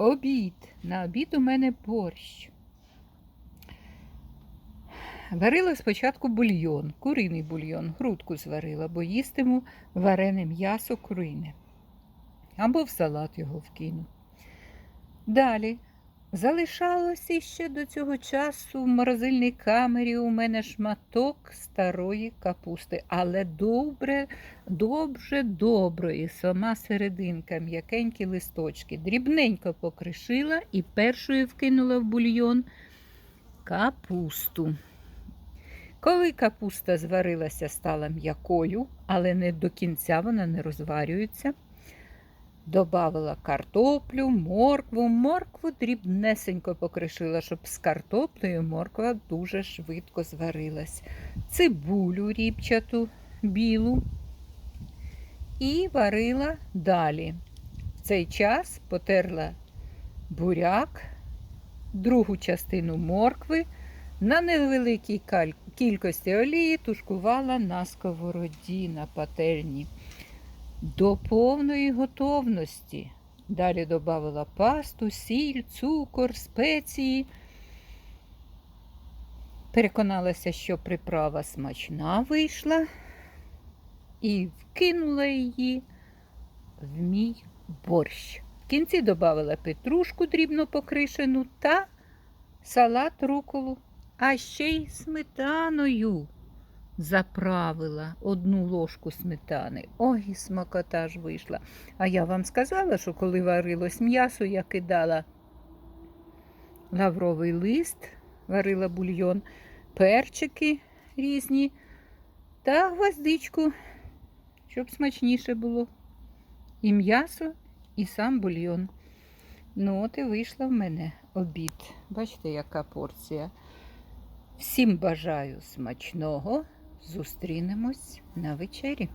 Обід. На обід у мене борщ. Варила спочатку бульйон, куриний бульйон, грудку зварила, бо їстиму варене м'ясо курине. Або в салат його вкину. Далі залишалося ще до цього часу в морозильній камері у мене шматок старої капусти, але добре, добре, доброї, сама серединка, м'якенькі листочки. Дрібненько покришила і першою вкинула в бульйон капусту. Коли капуста зварилася, стала м'якою, але не до кінця вона не розварюється. Добавила картоплю, моркву. Моркву дрібнесенько покришила, щоб з картоплею морква дуже швидко зварилась. Цибулю ріпчату білу і варила далі. В цей час потерла буряк, другу частину моркви. На невеликій кількості олії тушкувала на сковороді на пательні до повної готовності. Далі додавала пасту, сіль, цукор, спеції. Переконалася, що приправа смачна вийшла, і вкинула її в мій борщ. В кінці додавала петрушку дрібно покришену та салат руколу, а ще й сметаною заправила одну ложку сметани. Ой, смакота ж вийшла. А я вам сказала, що коли варилось м'ясо, я кидала лавровий лист, варила бульйон, перчики різні та гвоздичку, щоб смачніше було. І м'ясо, і сам бульйон. Ну, от і вийшла в мене обід. Бачите, яка порція. Всім бажаю смачного. Зустрінемось на вечері.